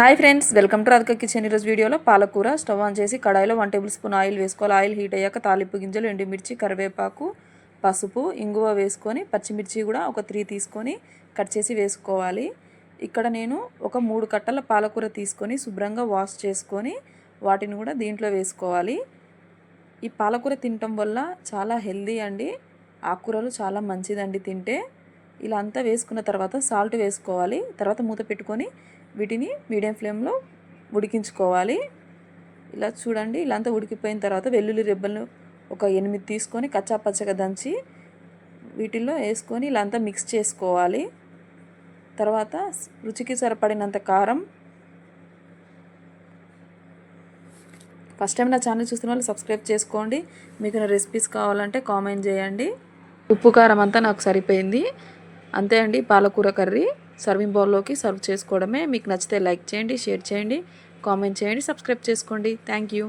Hi friends welcome to Radhika kitchen. ఈరోజు వీడియోలో పాలకూర స్టవ్ ఆన్ చేసి కడాయిలో వన్ టేబుల్ స్పూన్ ఆయిల్ వేసుకోవాలి. ఆయిల్ హీట్ అయ్యాక తాలింపు గింజలు ఎండుమిర్చి కరివేపాకు పసుపు ఇంగువ వేసుకొని పచ్చిమిర్చి కూడా ఒక త్రీ తీసుకొని కట్ చేసి వేసుకోవాలి. ఇక్కడ నేను ఒక మూడు కట్టల పాలకూర తీసుకొని శుభ్రంగా వాష్ చేసుకొని వాటిని కూడా దీంట్లో వేసుకోవాలి. ఈ పాలకూర తినటం వల్ల చాలా హెల్దీ అండి. ఆకుకూరలు చాలా మంచిదండి తింటే. ఇలా అంతా వేసుకున్న తర్వాత సాల్ట్ వేసుకోవాలి. తర్వాత మూత పెట్టుకొని వీటిని మీడియం ఫ్లేమ్లో ఉడికించుకోవాలి. ఇలా చూడండి ఇలా అంతా ఉడికిపోయిన తర్వాత వెల్లుల్లి రెబ్బలు ఒక ఎనిమిది తీసుకొని కచ్చా పచ్చగా దంచి వీటిల్లో వేసుకొని ఇలా అంతా మిక్స్ చేసుకోవాలి. తర్వాత రుచికి సరిపడినంత కారం. ఫస్ట్ టైం నా ఛానల్ చూస్తున్న వాళ్ళు సబ్స్క్రైబ్ చేసుకోండి. మీకు నా రెసిపీస్ కావాలంటే కామెంట్ చేయండి. ఉప్పు కారం అంతా నాకు సరిపోయింది. అంతే అండి పాలకూర కర్రీ సర్వింగ్ బౌల్లోకి సర్వ్ చేసుకోవడమే. మీకు నచ్చితే లైక్ చేయండి షేర్ చేయండి కామెంట్ చేయండి సబ్స్క్రైబ్ చేసుకోండి. Thank you.